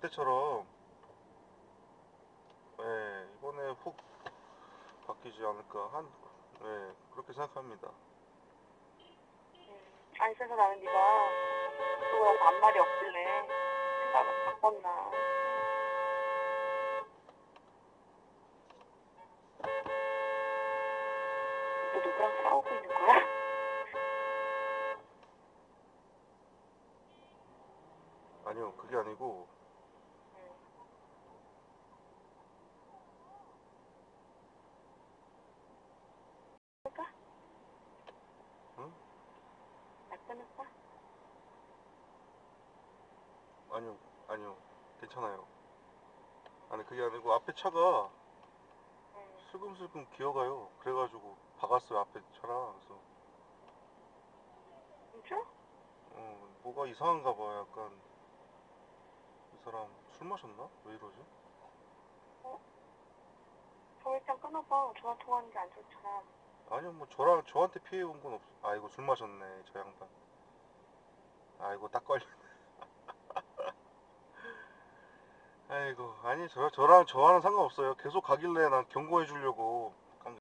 그때처럼 예, 이번에 훅 바뀌지 않을까 한 예, 그렇게 생각합니다. 음, 아니 그래서 나는 네가 그러고 나서 아무 말이 없길래 생각을 바꿨나 너 누구랑 싸우고 있는 거야? 아니요, 그게 아니고 응. 할까? 응? 나 끊을까? 아니요, 아니요, 괜찮아요. 아니 그게 아니고 앞에 차가 응. 슬금슬금 기어가요. 그래가지고 박았어요 앞에 차랑. 그래서 진짜? 어, 뭐가 이상한가 봐. 약간 이 사람 술 마셨나? 왜 이러지? 저 일단 끊어봐 전화 통화하는 게 안 좋잖아 아니요, 뭐 저랑 저한테 피해 온 건 없어. 아이고 술 마셨네 저 양반. 아이고 딱 걸렸네. 아이고 아니 저 저랑 저와는 상관없어요. 계속 가길래 난 경고해 주려고